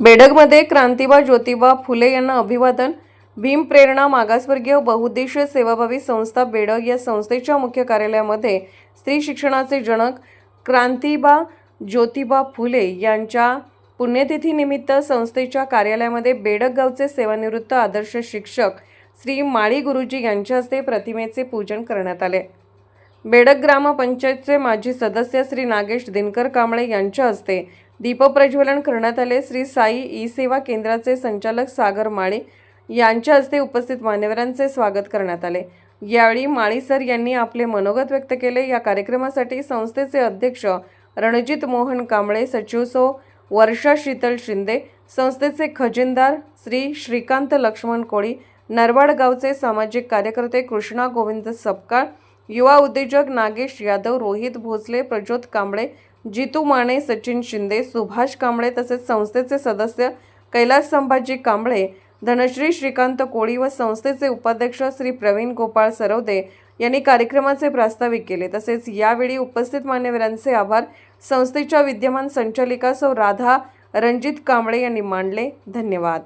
बेडगमध्ये क्रांतिबा ज्योतिबा फुले यांना अभिवादन. भीम प्रेरणा मागासवर्गीय बहुउद्देशीय सेवाभावी संस्था बेडग या संस्थेच्या मुख्य कार्यालयामध्ये स्त्री शिक्षणाचे जनक क्रांतिबा ज्योतिबा फुले यांच्या पुण्यतिथीनिमित्त संस्थेच्या कार्यालयामध्ये बेडग गावचे सेवानिवृत्त आदर्श शिक्षक श्री माळी गुरुजी यांच्या हस्ते प्रतिमेचे पूजन करण्यात आले. बेडक ग्रामपंचायतचे माजी सदस्य श्री नागेश दिनकर कांबळे यांच्या हस्ते दीपप्रज्वलन करण्यात आले. श्री साई ई सेवा केंद्राचे संचालक सागर माळी यांच्या हस्ते उपस्थित मान्यवरांचे स्वागत करण्यात आले. यावेळी माळी सर यांनी आपले मनोगत व्यक्त केले. या कार्यक्रमासाठी संस्थेचे अध्यक्ष रणजित मोहन कांबळे सचिव सो वर्षा शीतल शिंदे संस्थेचे खजिनदार श्री श्रीकांत लक्ष्मण कोळी नरवाड गावचे सामाजिक कार्यकर्ते कृष्णा गोविंद सपकाळ युवा उद्योजक नागेश यादव रोहित भोसले प्रज्योत कांबळे जितू माने सचिन शिंदे सुभाष कांबळे तसेच संस्थेचे सदस्य कैलास संभाजी कांबळे धनश्री श्रीकांत कोळी व संस्थेचे उपाध्यक्ष श्री प्रवीण गोपाळ सरवदे यांनी कार्यक्रमाचे प्रास्ताविक केले. तसेच यावेळी उपस्थित मान्यवरांचे आभार संस्थेच्या विद्यमान संचालिका सौ राधा रणजित कांबळे यांनी मांडले. धन्यवाद.